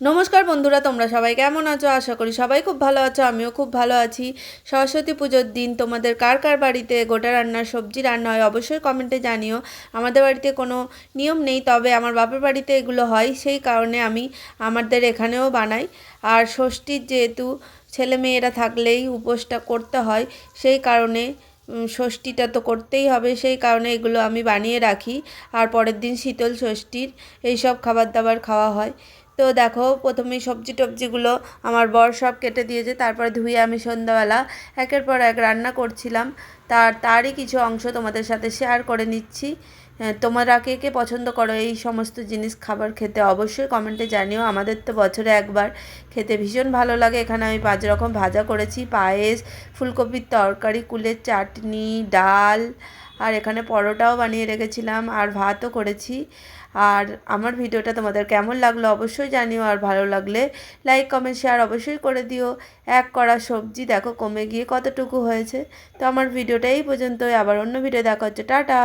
নমস্কার বন্ধুরা, তোমরা সবাই কেমন আছো? আশা করি সবাই খুব ভালো আছো, আমিও খুব ভালো আছি। সরস্বতী পুজোর দিন তোমাদের কার কার বাড়িতে গোটা রান্নার সবজি রান্না হয় অবশ্যই কমেন্টে জানিও। আমাদের বাড়িতে কোনো নিয়ম নেই, তবে আমার বাপের বাড়িতে এগুলো হয়, সেই কারণে আমি আমাদের এখানেও বানাই। আর ষষ্ঠীর যেহেতু ছেলে মেয়েরা থাকলেই উপোসটা করতে হয়, সেই কারণে ষষ্ঠীটা তো করতেই হবে, সেই কারণে এগুলো আমি বানিয়ে রাখি। আর পরের দিন শীতল ষষ্ঠীর এইসব খাবার দাবার খাওয়া হয়। তো দেখো প্রথমে সবজি টবজিগুলো আমার বর সব কেটে দিয়েছে তারপরে ধুয়ে আমি সন্ধ্যাবেলা একের পর এক রান্না করছিলাম। তার তারই কিছু অংশ তোমাদের সাথে শেয়ার করে নিচ্ছি। হ্যাঁ, তোমরা কে কে পছন্দ করো এই সমস্ত জিনিস খাবার খেতে অবশ্যই কমেন্টে জানিও। আমাদের তো বছরে একবার খেতে ভীষণ ভালো লাগে। এখানে আমি পাঁচ রকম ভাজা করেছি পায়েস ফুলকপির তরকারি কুলের চাটনি ডাল আর এখানে পরোটাও বানিয়ে রেখেছিলাম আর ভাতও করেছি। আর আমার ভিডিওটা তোমাদের কেমন লাগল অবশ্যই জানিও, আর ভালো লাগলে লাইক কমেন্ট শেয়ার অবশ্যই করে দিও। এক কড়া সবজি দেখো কমে গিয়ে কতটুকু হয়েছে। তো আমার ভিডিওটা এই পর্যন্তই, আবার অন্য ভিডিও দেখা হচ্ছে। টাটা!